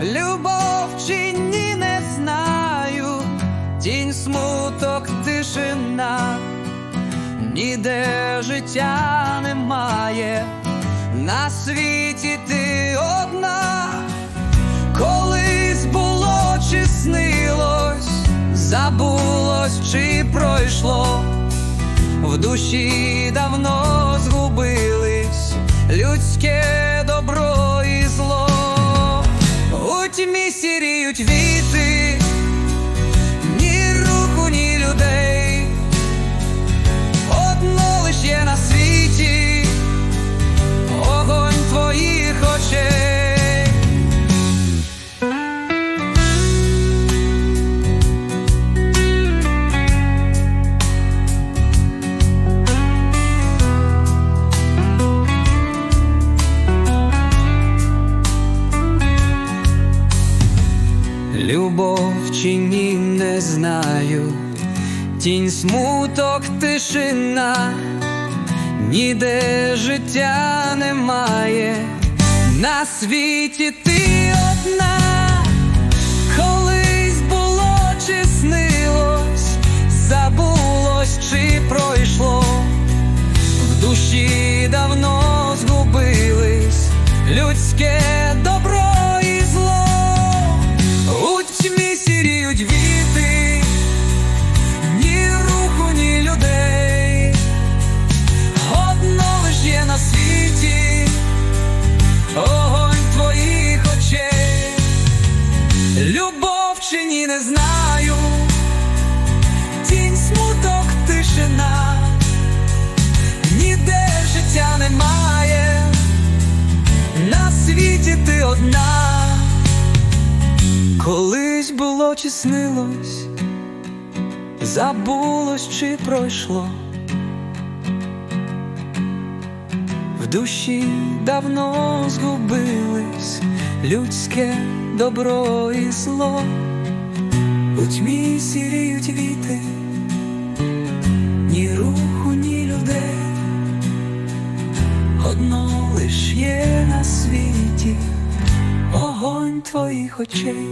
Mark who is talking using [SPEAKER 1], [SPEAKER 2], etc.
[SPEAKER 1] любов чи ні, не знаю, тінь смуток, тишина, ніде життя немає, на світі ти одна, колись було чи снилось, забулось чи пройшло, в душі давно згубились. Людське добро сіріють віти, Любов чи ні, не знаю, тінь смуток, тишина, ніде життя немає, на світі ти одна, забулось чи пройшло, в душі давно чи ні, не знаю, тінь смуток, тишина, ніде життя немає, на світі ти одна. Колись було чи снилось, забулось чи пройшло. В душі давно згубились людське добро і зло, у тьмі сіріють віти, ні руху, ні людей, одно лиш є на світі огонь твоїх очей.